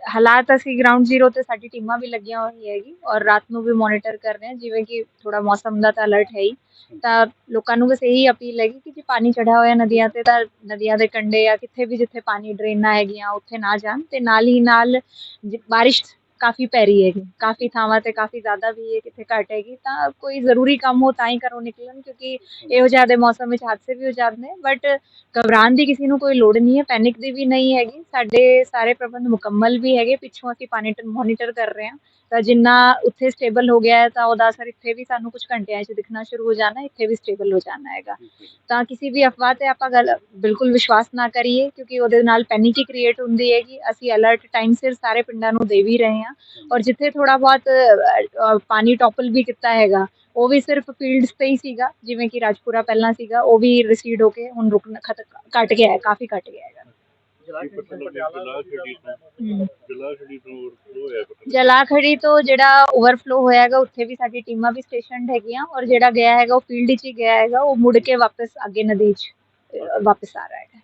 ਹਾਲਾਤ ਅਸੀਂ ground zero ਤੇ ਸਾਡੀ ਟੀਮਾਂ ਵੀ ਲੱਗੀਆਂ ਹੋਈਆਂ ਹੈਗੀ ਔਰ ਰਾਤ ਨੂੰ ਵੀ ਮੋਨੀਟਰ ਕਰ ਰਹੇ ਹਾਂ, ਜਿਵੇਂ ਕਿ ਥੋੜਾ ਮੌਸਮ ਦਾ ਤਾਂ ਅਲਰਟ ਹੈ ਹੀ। ਤਾਂ ਲੋਕਾਂ ਨੂੰ ਬਸ ਇਹੀ ਅਪੀਲ ਹੈਗੀ ਕਿ ਜੇ ਪਾਣੀ ਚੜਿਆ ਹੋਇਆ ਨਦੀਆਂ ਤੇ ਤਾਂ ਨਦੀਆਂ ਦੇ ਕੰਢੇ ਜਾਂ ਕਿੱਥੇ ਵੀ ਜਿੱਥੇ ਪਾਣੀ ਡਰੇਨਾਂ ਹੈਗੀਆਂ, ਉੱਥੇ ਨਾ ਜਾਣ ਤੇ ਨਾਲ ਹੀ ਨਾਲ ਜ- ਬਾਰਿਸ਼ ਕਾਫੀ ਪੈਰੀ ਹੈਗੀ, ਕਾਫੀ ਥਾਵਾਂ ਤੇ ਕਾਫੀ ਜ਼ਿਆਦਾ ਵੀ ਹੈ ਕਿੱਥੇ ਘੱਟ ਹੈਗੀ, ਤਾਂ ਕੋਈ ਜ਼ਰੂਰੀ ਕੰਮ ਹੋ ਤਾਂ ਹੀ ਘਰੋਂ ਨਿਕਲਣ ਕਿਉਂਕਿ ਇਹੋ ਜਿਹੇ ਦੇ ਮੌਸਮ ਵਿੱਚ ਹਾਦਸੇ ਵੀ ਹੋ ਜਾਂਦੇ ਨੇ ਬਟ ਘਬਰਾਉਣ ਦੀ ਕਿਸੇ ਨੂੰ ਕੋਈ ਲੋੜ ਨਹੀਂ ਹੈ ਪੈਨਿਕ ਦੀ ਵੀ ਨਹੀਂ ਹੈਗੀ, ਸਾਡੇ ਸਾਰੇ ਪ੍ਰਬੰਧ ਮੁਕੰਮਲ ਵੀ ਹੈਗੇ, ਪਿੱਛੋਂ ਅਸੀਂ ਪਾਣੀ ਮੋਨੀਟਰ ਕਰ ਰਹੇ ਹਾਂ, ਤਾਂ ਜਿੰਨਾ ਉੱਥੇ ਸਟੇਬਲ ਹੋ ਗਿਆ ਤਾਂ ਉਹਦਾ ਅਸਰ ਇੱਥੇ ਵੀ ਸਾਨੂੰ ਕੁਝ ਘੰਟਿਆਂ 'ਚ ਦਿਖਣਾ ਸ਼ੁਰੂ ਹੋ ਜਾਣਾ, ਇੱਥੇ ਵੀ ਸਟੇਬਲ ਹੋ ਜਾਣਾ ਹੈਗਾ। ਤਾਂ ਕਿਸੇ ਵੀ ਅਫਵਾਹ ਤੇ ਆਪਾਂ ਗੱਲ, ਬਿਲਕੁਲ ਵਿਸ਼ਵਾਸ ਨਾ ਕਰੀਏ, ਕਿਉਂਕਿ ਉਹਦੇ ਨਾਲ ਪੈਨਿਕ ਹੀ ਕ੍ਰੀਏਟ ਹੁੰਦੀ ਹੈਗੀ, ਅਸੀਂ ਅਲਰਟ ਟਾਈਮ ਸਿਰ ਸਾਰੇ ਪਿੰਡਾਂ ਨੂੰ ਦੇ ਵੀ ਰਹੇ ਹਾਂ ਔਰ ਜਿੱਥੇ ਥੋੜਾ ਬਹੁਤ ਅ, ਅ, ਪਾਣੀ ਟੋਪਲ ਵੀ ਕੀਤਾ ਹੈਗਾ ਉਹ ਵੀ ਸਿਰਫ ਫੀਲਡਸ ਤੇ ਹੀ ਸੀਗਾ ਜਿਵੇਂ ਕਿ ਰਾਜਪੁਰਾ ਪਹਿਲਾਂ ਸੀਗਾ ਉਹ ਵੀ ਰਿਸੀਡ ਹੋ ਕੇ ਹੁਣ ਰੁਕਣ ਖਤ ਘਟ ਗਿਆ ਹੈ ਕਾਫੀ ਘਟ ਗਿਆ ਹੈਗਾ ਹਮ। ਜਲਾਖੜੀ ਤੋਂ ਜਿਹੜਾ ਓਵਰਫਲੋ ਹੋਇਆ ਹੈਗਾ ਉੱਥੇ ਵੀ ਸਾਡੀ ਟੀਮਾਂ ਵੀ ਸਟੇਸ਼ਨਡ ਹੈਗੀਆਂ ਔਰ ਜਿਹੜਾ ਗਿਆ ਹੈਗਾ ਉਹ ਫੀਲਡ 'ਚ ਹੀ ਗਿਆ ਹੈਗਾ ਉਹ ਮੁੜ ਕੇ ਵਾਪਸ ਅੱਗੇ ਨਦੀ 'ਚ ਅ, ਵਾਪਸ ਆ ਰਿਹਾ ਹੈਗਾ